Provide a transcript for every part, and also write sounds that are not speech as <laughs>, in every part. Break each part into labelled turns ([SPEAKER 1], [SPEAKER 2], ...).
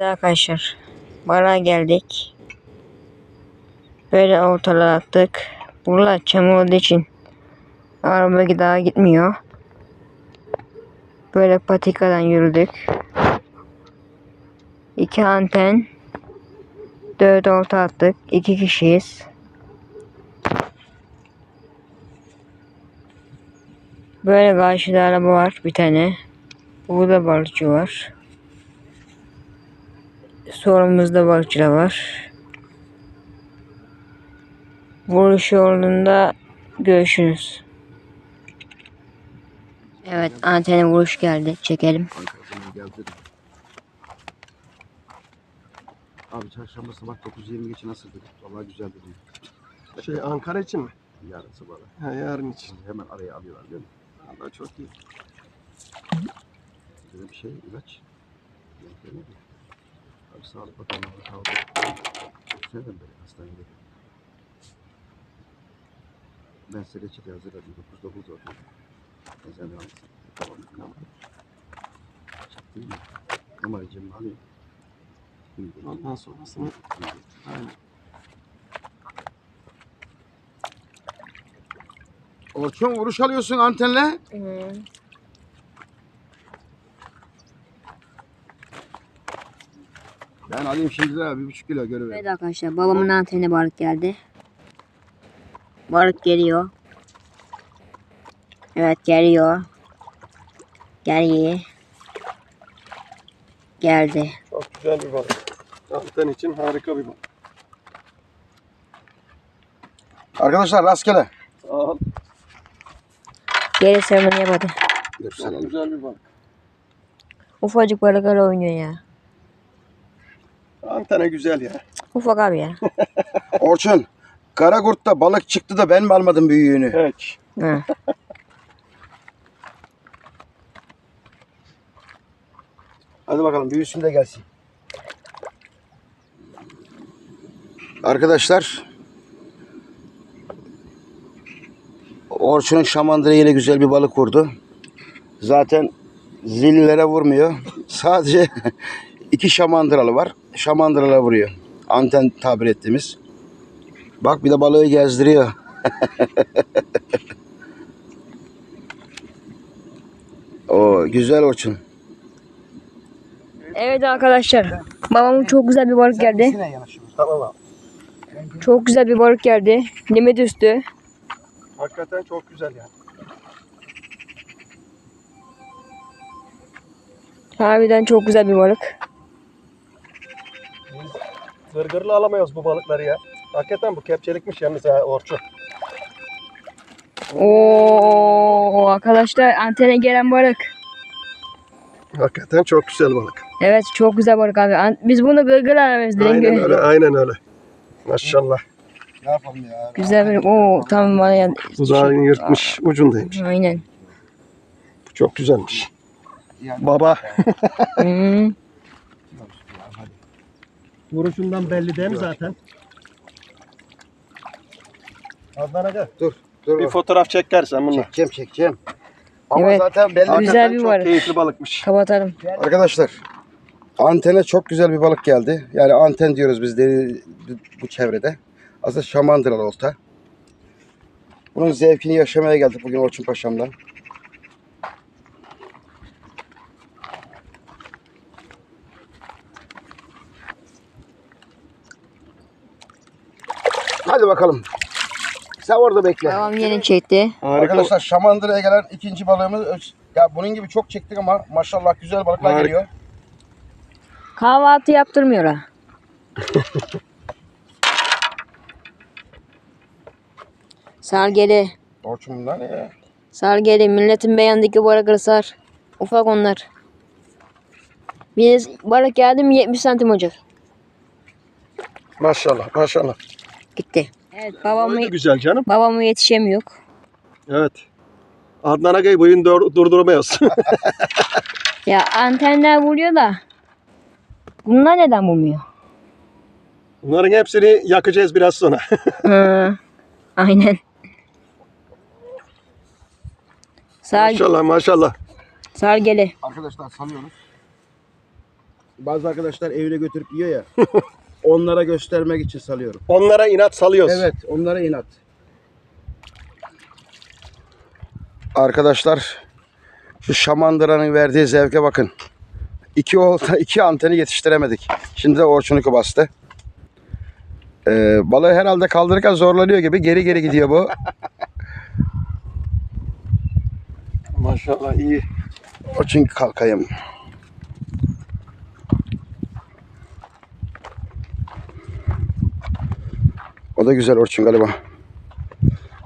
[SPEAKER 1] Arkadaşlar bara geldik. Böyle ortalığa attık. Buralar çamur olduğu için araba daha gitmiyor. Böyle patikadan yürüdük. İki anten. Dört orta attık. İki kişiyiz. Böyle karşıda araba var bir tane. Burada balıkçı var. Sorumuzda balıkçılar var. Vuruş yolunda görüşürüz. Evet antene vuruş geldi. Çekelim.
[SPEAKER 2] Abi çarşamba sabah 9.20 geçe nasıl dedik? Vallahi güzel dedi.
[SPEAKER 3] Şey Ankara için mi?
[SPEAKER 2] Yarın sabah.
[SPEAKER 3] Ha, yarın için.
[SPEAKER 2] Hemen araya alıyorlar değil mi?
[SPEAKER 3] Allah çok iyi.
[SPEAKER 2] Böyle bir şey ilaç. Yok Abi Sağlık Bakanlığı'na kaldı. Çok seneden beri hastanede. Ben size reçete hazırladım. 9'da burada oturuyorum. Eczane almışsın. Tamam. Tamam. Değil mi? Numaracığımı alayım. Şimdi-
[SPEAKER 3] Ondan sonrasını aynen.
[SPEAKER 2] Orçun vuruş alıyorsun antenle. Ben alayım şimdi de bir buçuk kilo görüver.
[SPEAKER 1] Evet arkadaşlar babamın antene balık geldi. Balık geliyor. Evet geliyor. Geliyor. Geldi.
[SPEAKER 3] Çok güzel bir balık. Anten için harika bir balık.
[SPEAKER 2] Arkadaşlar rastgele.
[SPEAKER 3] Sağ ol.
[SPEAKER 1] Geri sırmını yapmadı.
[SPEAKER 2] Dur sen
[SPEAKER 3] Çok güzel bir balık.
[SPEAKER 1] Ufacık balıklar oynuyor ya.
[SPEAKER 3] Antene güzel ya.
[SPEAKER 1] Ufak abi ya. <laughs>
[SPEAKER 2] Orçun. Karagurt'ta balık çıktı da ben mi almadım büyüğünü?
[SPEAKER 3] Evet.
[SPEAKER 1] Hı.
[SPEAKER 2] Hadi bakalım büyüsün de gelsin. Arkadaşlar Orçun'un şamandıra yine güzel bir balık vurdu. Zaten zillere vurmuyor. <laughs> Sadece iki şamandıralı var. Şamandıralı vuruyor. Anten tabir ettiğimiz. Bak bir de balığı gezdiriyor. <laughs> o güzel Orçun.
[SPEAKER 1] Evet arkadaşlar. Babamın çok güzel bir balık geldi.
[SPEAKER 3] Tamam.
[SPEAKER 1] Çok güzel bir balık geldi. Limit üstü.
[SPEAKER 3] Hakikaten çok güzel ya.
[SPEAKER 1] Harbiden çok güzel bir balık.
[SPEAKER 3] Biz gırgırla alamıyoruz bu balıkları ya. Hakikaten bu kepçelikmiş ya mesela Orçun.
[SPEAKER 1] Oo arkadaşlar antene gelen balık.
[SPEAKER 3] Hakikaten çok güzel balık.
[SPEAKER 1] Evet çok güzel balık abi. Biz bunu gırgır aramıyoruz.
[SPEAKER 3] Aynen
[SPEAKER 1] Aynen
[SPEAKER 3] öyle, aynen öyle. Maşallah.
[SPEAKER 2] Ne yapalım ya?
[SPEAKER 1] Güzel bir Oo tamam bana ya.
[SPEAKER 3] Uzağını yırtmış, ucundaymış.
[SPEAKER 1] Aynen.
[SPEAKER 3] Bu çok güzelmiş. Baba. <laughs>
[SPEAKER 1] Hmm.
[SPEAKER 3] Vuruşundan belli değil mi zaten? Adnan Aga.
[SPEAKER 2] Dur. Dur.
[SPEAKER 3] Bir
[SPEAKER 2] bak.
[SPEAKER 3] fotoğraf çekersen bununla.
[SPEAKER 2] Çekeceğim çekeceğim. Ama
[SPEAKER 1] Evet.
[SPEAKER 2] zaten belli.
[SPEAKER 1] Güzel bir
[SPEAKER 3] çok
[SPEAKER 1] balık.
[SPEAKER 3] keyifli balıkmış.
[SPEAKER 1] Kapatalım.
[SPEAKER 2] Arkadaşlar antene çok güzel bir balık geldi. Yani anten diyoruz biz de bu çevrede. Aslında şamandıralı olta. Bunun zevkini yaşamaya geldik bugün Orçun Paşa'mla. Hadi bakalım. Sen orada bekle.
[SPEAKER 1] Babam yeni çekti.
[SPEAKER 3] Harika.
[SPEAKER 2] Arkadaşlar Şamandıra'ya gelen ikinci balığımız. Ya bunun gibi çok çektik ama maşallah güzel balıklar
[SPEAKER 3] Harika.
[SPEAKER 2] geliyor.
[SPEAKER 1] Kahvaltı yaptırmıyor ha. <laughs> Sar geri.
[SPEAKER 2] Orçun bunlar ne ya?
[SPEAKER 1] Sar geri. Milletin beğendiği balıkları sar. Ufak onlar. Biz balık geldi mi 70 santim olacak.
[SPEAKER 3] Maşallah, maşallah.
[SPEAKER 1] Gitti. Evet babamı,
[SPEAKER 3] güzel canım.
[SPEAKER 1] babamı yetişemiyor.
[SPEAKER 3] Evet. Adnan Aga'yı boyun dur- durduramıyoruz. <laughs>
[SPEAKER 1] Ya antenler vuruyor da. Bunlar neden vurmuyor?
[SPEAKER 3] Bunların hepsini yakacağız biraz sonra. <laughs>
[SPEAKER 1] Hı, aynen. Sar,
[SPEAKER 3] maşallah, maşallah.
[SPEAKER 1] sar geri.
[SPEAKER 2] Arkadaşlar sanıyoruz. bazı arkadaşlar evine götürüp yiyor ya. <laughs> onlara göstermek için salıyorum.
[SPEAKER 3] Onlara inat salıyoruz.
[SPEAKER 2] Evet, onlara inat. Arkadaşlar şu şamandıranın verdiği zevke bakın. İki olta, <laughs> iki anteni yetiştiremedik. Şimdi de Orçun'u bastı. Ee, balığı herhalde kaldırırken zorlanıyor gibi geri geri gidiyor bu. <laughs>
[SPEAKER 3] Maşallah iyi.
[SPEAKER 2] Orçun kalkayım. O da güzel Orçun galiba.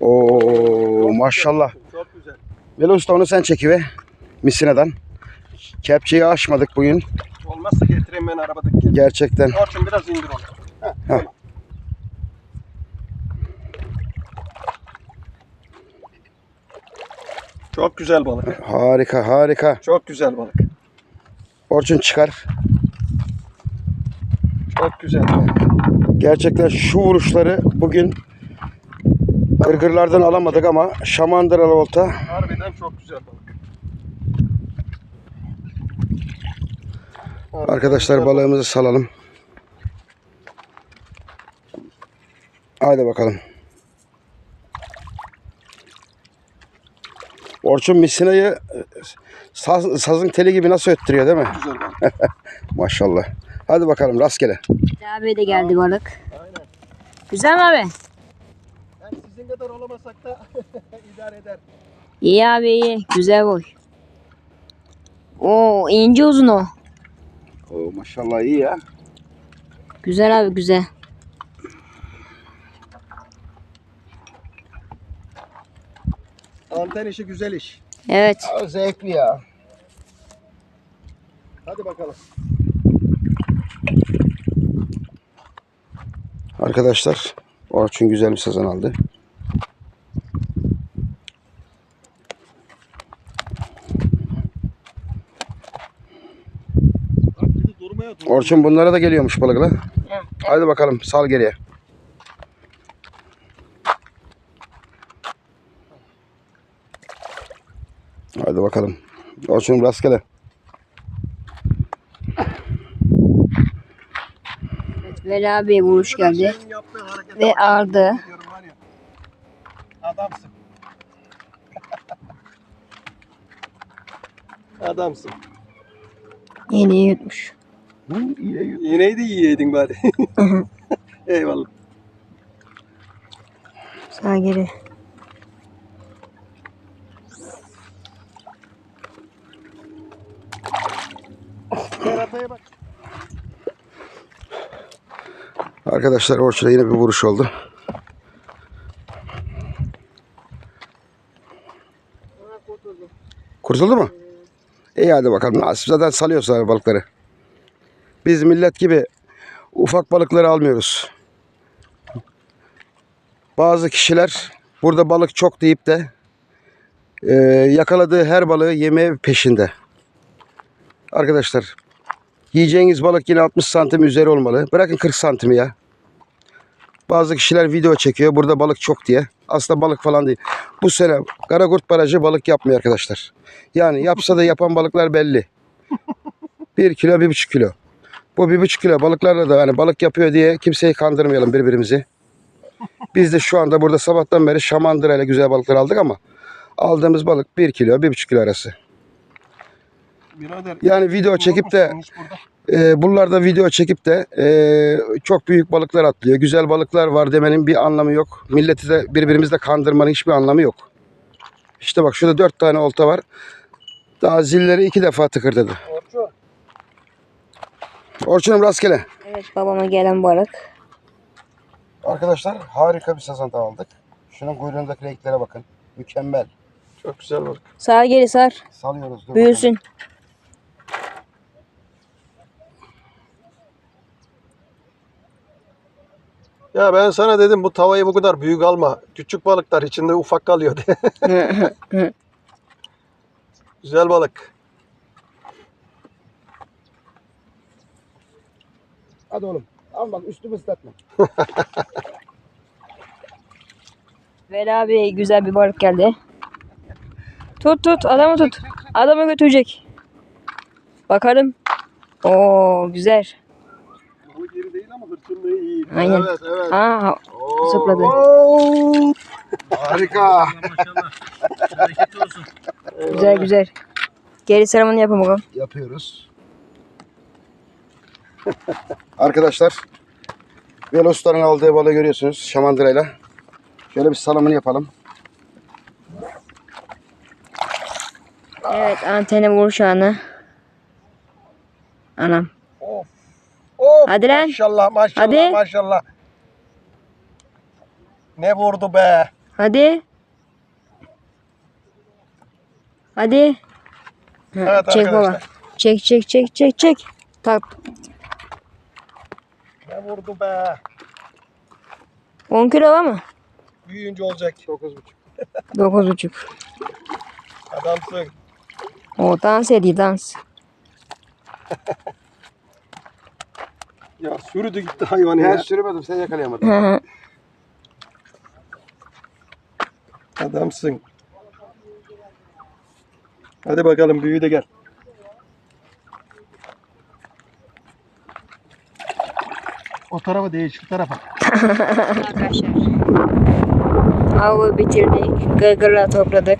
[SPEAKER 2] Oo maşallah.
[SPEAKER 3] Çok güzel.
[SPEAKER 2] Velo usta onu sen çekive. Misina'dan. Kepçeyi aşmadık bugün.
[SPEAKER 3] Olmazsa getireyim ben arabadaki.
[SPEAKER 2] Gerçekten.
[SPEAKER 3] Orçun biraz indir onu. Heh, tamam. Çok güzel balık.
[SPEAKER 2] Harika harika.
[SPEAKER 3] Çok güzel balık.
[SPEAKER 2] Orçun çıkar.
[SPEAKER 3] Çok güzel.
[SPEAKER 2] Gerçekten şu vuruşları bugün gırgırlardan alamadık ama şamandıralı olta
[SPEAKER 3] Harbiden çok güzel balık.
[SPEAKER 2] Arkadaşlar balığımızı salalım. Haydi bakalım. Orçun misinayı e, saz, sazın teli gibi nasıl öttürüyor değil mi?
[SPEAKER 3] Güzel. <laughs>
[SPEAKER 2] Maşallah. Hadi bakalım rastgele.
[SPEAKER 1] Abi de geldi balık.
[SPEAKER 3] Aynen.
[SPEAKER 1] Güzel mi abi?
[SPEAKER 3] Yani sizin kadar olamasak da <laughs> idare eder.
[SPEAKER 1] İyi abi iyi. Güzel boy. Oo ince uzun o.
[SPEAKER 2] Oo, maşallah iyi ya.
[SPEAKER 1] Güzel abi güzel.
[SPEAKER 3] Anten işi güzel iş.
[SPEAKER 1] Evet.
[SPEAKER 2] Aa, zevkli ya.
[SPEAKER 3] Hadi bakalım.
[SPEAKER 2] Arkadaşlar Orçun güzel bir sazan aldı. Orçun bunlara da geliyormuş balıkla. Haydi bakalım sal geriye. Haydi bakalım. Orçun rastgele.
[SPEAKER 1] Veli abi vuruş geldi. Ve aldı.
[SPEAKER 3] Adamsın. <laughs> Adamsın.
[SPEAKER 1] Yeni yutmuş.
[SPEAKER 3] Yine de iyi yedin bari. <laughs> Eyvallah.
[SPEAKER 1] Sağ geri.
[SPEAKER 2] Arkadaşlar Orçun'a yine bir vuruş oldu. Kurtuldu mu? İyi hadi bakalım. Nasip zaten salıyorsun balıkları. Biz millet gibi ufak balıkları almıyoruz. Bazı kişiler burada balık çok deyip de e, yakaladığı her balığı yemeye peşinde. Arkadaşlar yiyeceğiniz balık yine 60 santim üzeri olmalı. Bırakın 40 santim ya. Bazı kişiler video çekiyor burada balık çok diye. Aslında balık falan değil. Bu sene Karagurt Barajı balık yapmıyor arkadaşlar. Yani yapsa da yapan balıklar belli. 1 kilo, 1,5 kilo. Bu 1,5 kilo balıklarla da hani balık yapıyor diye kimseyi kandırmayalım birbirimizi. Biz de şu anda burada sabahtan beri şamandıra ile güzel balıklar aldık ama aldığımız balık 1 kilo, 1,5 kilo arası.
[SPEAKER 3] Birader.
[SPEAKER 2] Yani video çekip de. E, buralarda video çekip de e, çok büyük balıklar atlıyor. Güzel balıklar var demenin bir anlamı yok. Milleti de birbirimizle kandırmanın hiçbir anlamı yok. İşte bak şurada dört tane olta var. Daha zilleri iki defa tıkırdadı.
[SPEAKER 3] Orçun.
[SPEAKER 2] Orçunum rastgele.
[SPEAKER 1] Evet babama gelen balık.
[SPEAKER 2] Arkadaşlar harika bir sazanta aldık. Şunun kuyruğundaki renklere bakın. Mükemmel.
[SPEAKER 3] Çok güzel balık.
[SPEAKER 1] Sağ geri sar.
[SPEAKER 2] Salıyoruz. dur
[SPEAKER 1] Büyüsün.
[SPEAKER 3] Ya ben sana dedim bu tavayı bu kadar büyük alma. Küçük balıklar içinde ufak kalıyor diye. <laughs> güzel balık.
[SPEAKER 2] Hadi oğlum. Al bak üstümü ıslatma. <laughs>
[SPEAKER 1] Veli abi güzel bir balık geldi. Tut tut adamı tut. Adamı götürecek. Bakalım. Oo güzel.
[SPEAKER 3] Hırçınlığı iyi.
[SPEAKER 1] Aynen.
[SPEAKER 3] Evet evet.
[SPEAKER 1] Aa zıpladı.
[SPEAKER 3] Oo.
[SPEAKER 2] Harika.
[SPEAKER 1] Güzel güzel. Geri sıramını yapın bakalım.
[SPEAKER 2] Yapıyoruz. <laughs> Arkadaşlar Velos'tan aldığı balığı görüyorsunuz şamandırayla. Şöyle bir salamını yapalım.
[SPEAKER 1] Evet antene vuruş anı. Anam. Hadi lan.
[SPEAKER 3] Maşallah maşallah
[SPEAKER 1] Hadi.
[SPEAKER 3] maşallah. Ne vurdu be.
[SPEAKER 1] Hadi. Hadi. Ha,
[SPEAKER 3] Evet
[SPEAKER 1] çek baba.
[SPEAKER 3] arkadaşlar.
[SPEAKER 1] Çek çek çek çek çek. Tak.
[SPEAKER 3] Ne vurdu be.
[SPEAKER 1] 10 kilo var mı?
[SPEAKER 3] Büyüyünce olacak. 9,5.
[SPEAKER 1] 9,5.
[SPEAKER 3] Adamsın.
[SPEAKER 1] O dans ediyor dans. <laughs>
[SPEAKER 3] Ya sürüdü gitti hayvanı
[SPEAKER 2] Ben
[SPEAKER 3] ya.
[SPEAKER 2] sürmedim sen yakalayamadın.
[SPEAKER 3] Adamsın. Hadi bakalım büyü de gel. O tarafa değil şu tarafa.
[SPEAKER 1] Arkadaşlar. Avı bitirdik. Gırgırla topladık.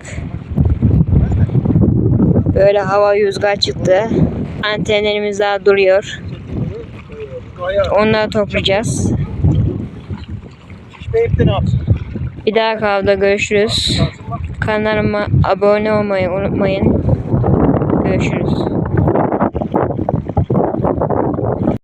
[SPEAKER 1] Böyle hava rüzgar çıktı. Antenlerimiz daha duruyor. Onları toplayacağız. Bir daha kavda görüşürüz. Kanalıma abone olmayı unutmayın. Görüşürüz.